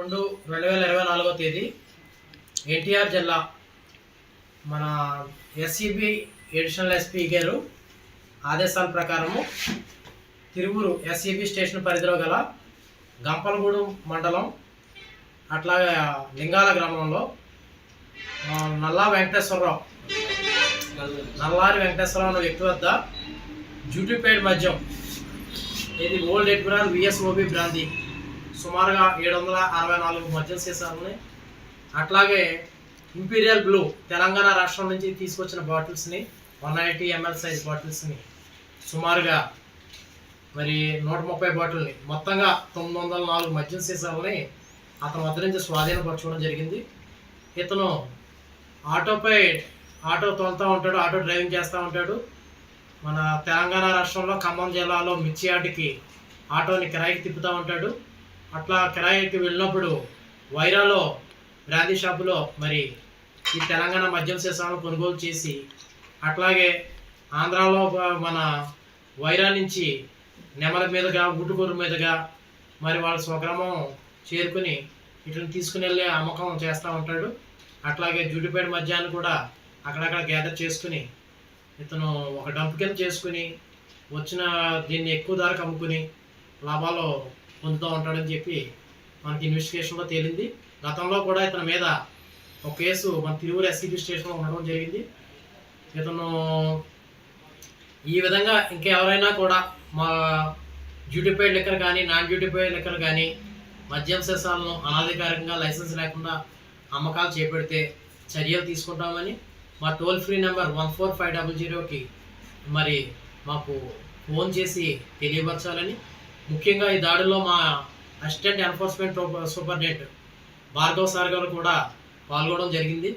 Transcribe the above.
రెండు రెండు వేల ఇరవై నాలుగో తేదీ ఎన్టీఆర్ జిల్లా మన ఎస్సిబి ఎడిషనల్ ఎస్పీ గారు ఆదేశాల ప్రకారము తిరువురు ఎస్సిబి స్టేషన్ పరిధిలో గల గంపలగూడెం మండలం అట్లాగే లింగాల గ్రామంలో నల్లా వెంకటేశ్వరరావు నల్లారి వెంకటేశ్వరరావు అనే వ్యక్తి వద్ద జూటిపేడ్ మద్యం ఇది ఓల్డ్ ఎడ్మిరల్ విఎస్ఓబి బ్రాంతి సుమారుగా ఏడు వందల అరవై నాలుగు మద్యం సీసాలని అట్లాగే ఇంపీరియల్ బ్లూ తెలంగాణ రాష్ట్రం నుంచి తీసుకొచ్చిన బాటిల్స్ని వన్ ఎయిటీ ఎంఎల్ సైజ్ బాటిల్స్ని సుమారుగా మరి నూట ముప్పై బాటిల్ని మొత్తంగా తొమ్మిది వందల నాలుగు మద్యం సీసాలని అతను వద్ద నుంచి స్వాధీనపరచుకోవడం జరిగింది. ఇతను ఆటోపై ఆటో తోలుతూ ఉంటాడు ఆటో డ్రైవింగ్ చేస్తూ ఉంటాడు. మన తెలంగాణ రాష్ట్రంలో ఖమ్మం జిల్లాలో మిర్చియాటికి ఆటోని కిరాయికి తిప్పుతూ ఉంటాడు. అట్లా కిరాయికి వెళ్ళినప్పుడు వైరాలో బ్రాందీ షాపులో మరి ఈ తెలంగాణ మద్యం సీసాలను కొనుగోలు చేసి అట్లాగే ఆంధ్రాలో మన వైరా నుంచి నెమల మీదుగా గుట్టుకూరు మీదుగా మరి వాళ్ళ స్వగ్రామం చేరుకుని వీటిని తీసుకుని వెళ్ళి అమ్మకం చేస్తూ ఉంటాడు. అట్లాగే జూటిపేట మధ్యాహ్నం కూడా అక్కడక్కడ గ్యాదర్ చేసుకుని ఇతను ఒక డంప్ కింద చేసుకుని వచ్చిన దీన్ని ఎక్కువ ధరకు అమ్ముకుని లాభాలు పొందుతూ ఉంటాడని చెప్పి మనకి ఇన్వెస్టిగేషన్లో తేలింది. గతంలో కూడా ఇతని మీద ఒక కేసు మన తిరువురు ఎస్సీబీ స్టేషన్లో ఉండడం జరిగింది. ఇతను ఈ విధంగా ఇంకెవరైనా కూడా మా డ్యూటీపైడ్ లెక్కర్ కానీ నాన్ డ్యూటీపైడ్ లెక్కలు కానీ మద్యం సెసాలను అనధికారికంగా లైసెన్స్ లేకుండా అమ్మకాలు చేపడితే చర్యలు తీసుకుంటామని మా toll free number one four five double జీరోకి మరి మాకు ఫోన్ చేసి తెలియపరచాలని ముఖ్యంగా ఈ దాడిలో మా assistant enforcement superintendent Bhargav sir గారు కూడా పాల్గొనడం జరిగింది.